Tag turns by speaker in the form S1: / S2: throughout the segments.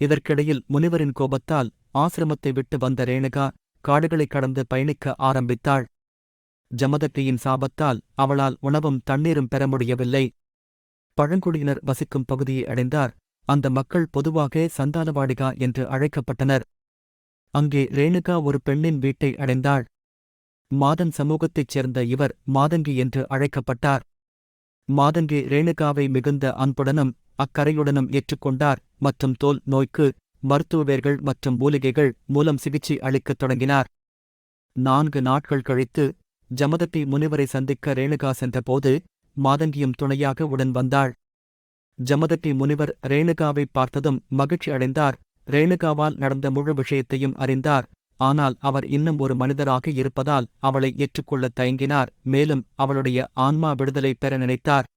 S1: இதற்கிடையில் முனிவரின் கோபத்தால் ஆசிரமத்தை விட்டு வந்த ரேணுகா காடுகளைக் கடந்து பயணிக்க ஆரம்பித்தாள். ஜமதத்தியின் சாபத்தால் அவளால் உணவும் தண்ணீரும் பெற முடியவில்லை. பழங்குடியினர் வசிக்கும் பகுதியை அடைந்தார். அந்த மக்கள் பொதுவாக சந்தானவாடிகா என்று அழைக்கப்பட்டனர். அங்கே ரேணுகா ஒரு பெண்ணின் வீட்டை அடைந்தாள். மாதன் சமூகத்தைச் சேர்ந்த இவர் மாதங்கி என்று அழைக்கப்பட்டார். மாதங்கி ரேணுகாவை மிகுந்த அன்புடனும் அக்கறையுடனும் ஏற்றுக்கொண்டார். மற்றும் தோல் நோய்க்கு மருத்துவவேர்கள் மற்றும் மூலிகைகள் மூலம் சிகிச்சை அளிக்கத் தொடங்கினார். நான்கு நாட்கள் கழித்து ஜமதப்பி முனிவரை சந்திக்க ரேணுகா சென்றபோது மாதங்கியும் துணையாக உடன் வந்தாள். ஜமதட்டி முனிவர் ரேணுகாவை பார்த்ததும் மகிழ்ச்சி அடைந்தார். ரேணுகாவால் நடந்த முழு விஷயத்தையும் அறிந்தார். ஆனால் அவர் இன்னும் ஒரு மனிதராக இருப்பதால் அவளை ஏற்றுக்கொள்ளத் தயங்கினார். மேலும் அவளுடைய ஆன்மா விடுதலை பெற நினைத்தார்.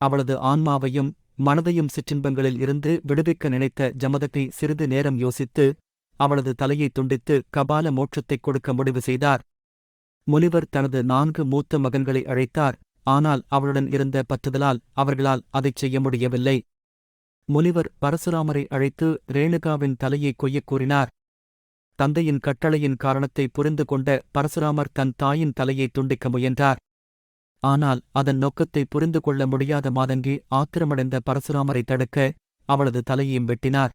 S1: அவளது ஆன்மாவையும் மனதையும் சிற்றின்பங்களில் இருந்து விடுவிக்க நினைத்த ஜமதத்தை சிறிது நேரம் யோசித்து அவளது தலையை துண்டித்து கபால மோட்சத்தைக் கொடுக்க முடிவு செய்தார். முனிவர் தனது நான்கு மூத்த மகன்களை அழைத்தார். ஆனால் அவளுடன் இருந்த பற்றுதலால் அவர்களால் அதைச் செய்ய முடியவில்லை. முனிவர் பரசுராமரை அழைத்து ரேணுகாவின் தலையை கொய்யக் கூறினார். தந்தையின் கட்டளையின் காரணத்தை புரிந்து கொண்ட பரசுராமர் தன் தாயின் தலையை துண்டிக்க முயன்றார். ஆனால் அதன் நோக்கத்தை புரிந்து கொள்ள முடியாத மாதங்கி ஆத்திரமடைந்த பரசுராமரை தடுக்க அவளது தலையையும் வெட்டினார்.